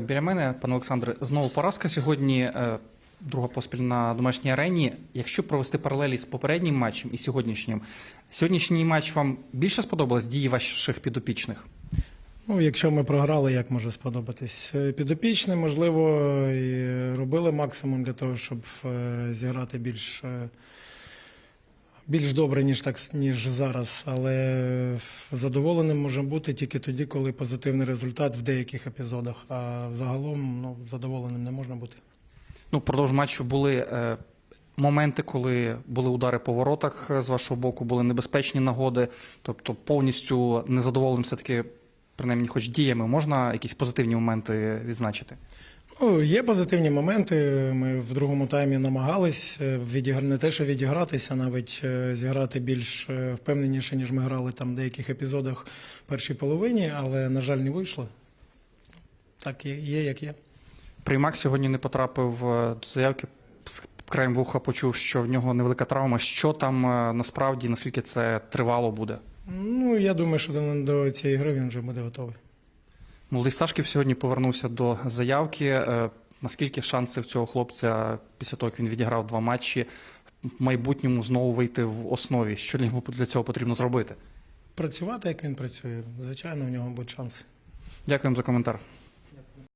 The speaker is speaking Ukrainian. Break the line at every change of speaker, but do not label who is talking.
біля мене, пане Олександре, знову поразка сьогодні. е, Друга поспіль на домашній арені. Якщо провести паралелі з попереднім матчем і сьогоднішнім, сьогоднішній матч вам більше сподобалось дії ваших підопічних?
Ну, якщо ми програли, як може сподобатись? Е, Підопічні, можливо, і робили максимум для того, щоб е, зіграти більш, більш добре, ніж, так, ніж зараз. Але задоволеним може бути тільки тоді, коли позитивний результат в деяких епізодах. А загалом ну, задоволеним не можна бути.
Ну, впродовж матчу були е, моменти, коли були удари по воротах е, з вашого боку, були небезпечні нагоди. Тобто повністю незадоволеним все-таки, принаймні, хоч діями, можна якісь позитивні моменти відзначити?
Ну, є позитивні моменти. Ми в другому таймі намагались е, відігр... не те, що відігратися, навіть е, зіграти більш е, впевненіше, ніж ми грали там в деяких епізодах в першій половині, але, на жаль, не вийшло. Так є, є як є.
Приймак сьогодні не потрапив до заявки. Краєм вуха почув, що в нього невелика травма. Що там насправді, наскільки це тривало буде?
Ну, я думаю, що до цієї гри він вже буде готовий.
Молодий Сашків сьогодні повернувся до заявки. Е, Наскільки шанси в цього хлопця після того, як він відіграв два матчі, в майбутньому знову вийти в основі? Що для нього для цього потрібно зробити?
Працювати, як він працює, звичайно, в нього будуть шанси.
Дякуємо за коментар.